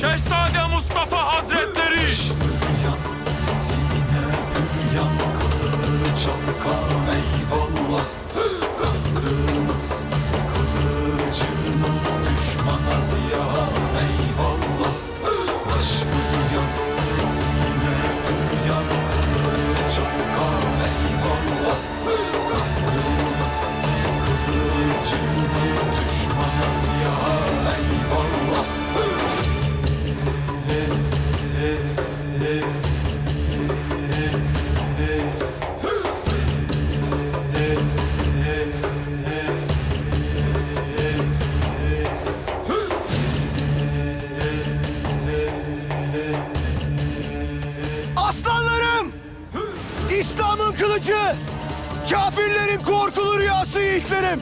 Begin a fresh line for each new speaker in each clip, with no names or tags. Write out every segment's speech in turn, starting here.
Şehzade Mustafa Hazretleri! Sine büryan, kılıç İslam'ın kılıcı! Kafirlerin korkulu rüyası yiğitlerim!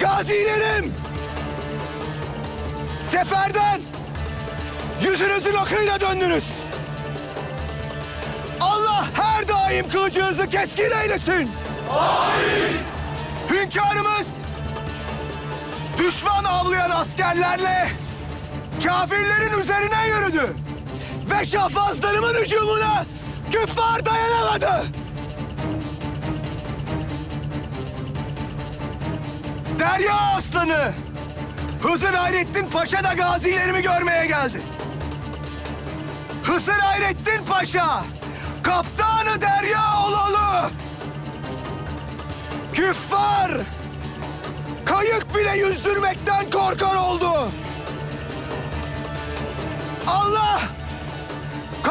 Gazilerim! Seferden yüzünüzün akıyla döndünüz. Allah her daim kılıcınızı keskin eylesin. Amin. Hünkârımız düşman avlayan askerlerle kafirlerin üzerine. Ve şahbazlarımın hücumuna küffar dayanamadı. Derya Aslanı, Hızır Hayrettin Paşa da gazilerimi görmeye geldi. Hızır Hayrettin Paşa, kaptanı Derya olalı. Küffar, kayık bile yüzdürmekten korkar oldu. Allah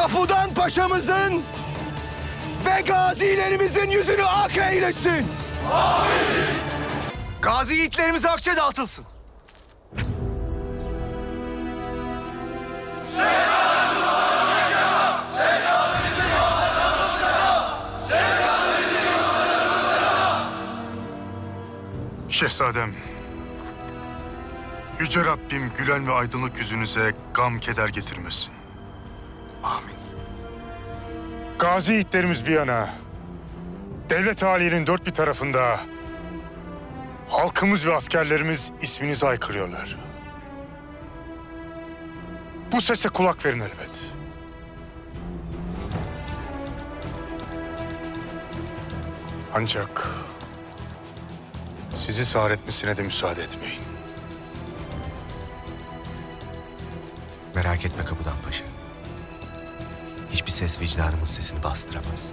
kapıdan paşamızın ve gazilerimizin yüzünü ak eylesin. Amin. Gazi yiğitlerimize akçe dağıtılsın.
Şehzadem. Yüce Rabbim gülen ve aydınlık yüzünüze gam keder getirmesin. Amin. Gazi yiğitlerimiz bir yana, devlet haliyenin dört bir tarafında halkımız ve askerlerimiz isminizi aykırıyorlar. Bu sese kulak verin elbet. Ancak sizi sağır etmesine de müsaade etmeyin.
Merak etme kapıdan paşa. Hiçbir ses vicdanımın sesini bastıramaz.